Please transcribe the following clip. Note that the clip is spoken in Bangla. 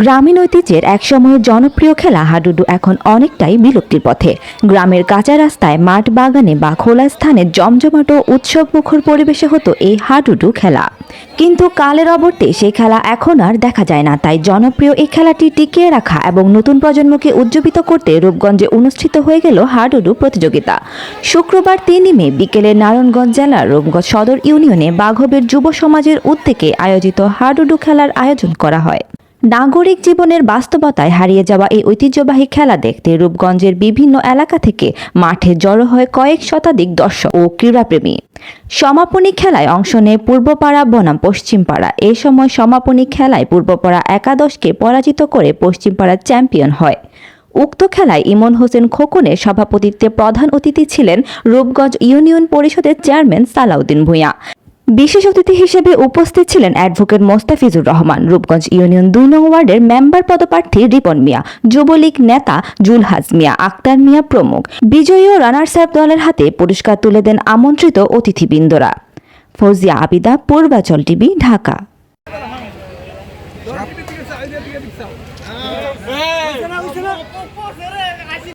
গ্রামীণ ঐতিহ্যের একসময়ের জনপ্রিয় খেলা হাডুডু এখন অনেকটাই বিলুপ্তির পথে। গ্রামের কাঁচা রাস্তায়, মাঠ বাগানে বা খোলা স্থানে জমজমাট উৎসব মুখর পরিবেশে হতো এই হাডুডু খেলা। কিন্তু কালের অবর্তে সেই খেলা এখন আর দেখা যায় না, তাই জনপ্রিয় এই খেলাটি টিকিয়ে রাখা এবং নতুন প্রজন্মকে উজ্জীবিত করতে রূপগঞ্জে অনুষ্ঠিত হয়ে গেল হাডুডু প্রতিযোগিতা। শুক্রবার তিনই মে বিকেলে নারায়ণগঞ্জ জেলার রূপগঞ্জ সদর ইউনিয়নে বাঘবের যুব সমাজের উদ্যোগে আয়োজিত হাডুডু খেলার আয়োজন করা হয়। নাগরিক জীবনের বাস্তবতায় হারিয়ে যাওয়া এই ঐতিহ্যবাহী খেলা দেখতে রূপগঞ্জের বিভিন্ন এলাকা থেকে মাঠে জড়ো হয় কয়েক শতাধিক দর্শক ও ক্রীড়াপ্রেমী। সমাপনী খেলায় অংশ নেয় পূর্বপাড়া বনাম পশ্চিমপাড়া। এ সময় সমাপনী খেলায় পূর্বপাড়া একাদশকে পরাজিত করে পশ্চিমপাড়া চ্যাম্পিয়ন হয়। উক্ত খেলায় ইমন হোসেন খোকনের সভাপতিত্বে প্রধান অতিথি ছিলেন রূপগঞ্জ ইউনিয়ন পরিষদের চেয়ারম্যান সালাউদ্দিন ভূঁইয়া। বিশেষ অতিথি হিসেবে উপস্থিত ছিলেন অ্যাডভোকেট মোস্তাফিজুর রহমান। রূপগঞ্জ ইউনিয়ন দুই নং ওয়ার্ডের মেম্বার পদপ্রার্থী রিপন মিয়া, যুবলীগ নেতা জুলহাজ মিয়া, আক্তার মিয়া প্রমুখ। বিজয়ী ও রানার্স আপ দলের হাতে পুরস্কার তুলে দেন আমন্ত্রিত অতিথিবৃন্দরা। ফৌজিয়া আবিদা, পূর্বাচল টিভি, ঢাকা। হ্যাঁ